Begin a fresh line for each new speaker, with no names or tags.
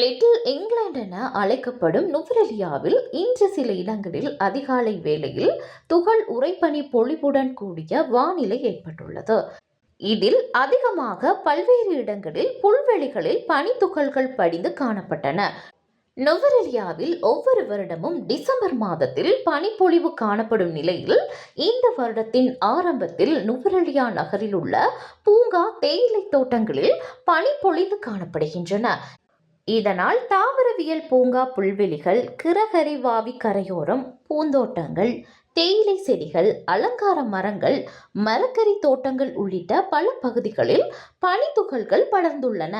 Little England என அழைக்கப்படும் நுவரெலியாவில் இன்று சில இடங்களில் அதிகாலை வேளையில் துகள் உறைபனி பொழிவுடன் கூடிய வானிலை ஏற்பட்டுள்ளது. இதில் அதிகமாக பல்வேறு இடங்களில் புல்வெளிகளில் பனித்துகள்கள் படிந்து காணப்பட்டன. நுவரெலியாவில் ஒவ்வொரு வருடமும் டிசம்பர் மாதத்தில் பனிப்பொழிவு காணப்படும் நிலையில் இந்த வருடத்தின் ஆரம்பத்தில் நுவரெலியா நகரில் உள்ள பூங்கா தேயிலை தோட்டங்களில் பனிப்பொழிவு காணப்படுகின்றன. இதனால் தாவரவியல் பூங்கா புல்வெளிகள் கிரகரிவாவி கரையோரம் பூந்தோட்டங்கள் தேயிலை செடிகள் அலங்கார மரங்கள் மரக்கறி தோட்டங்கள் உள்ளிட்ட பல பகுதிகளில் பனித்துகள்கள் படர்ந்துள்ளன.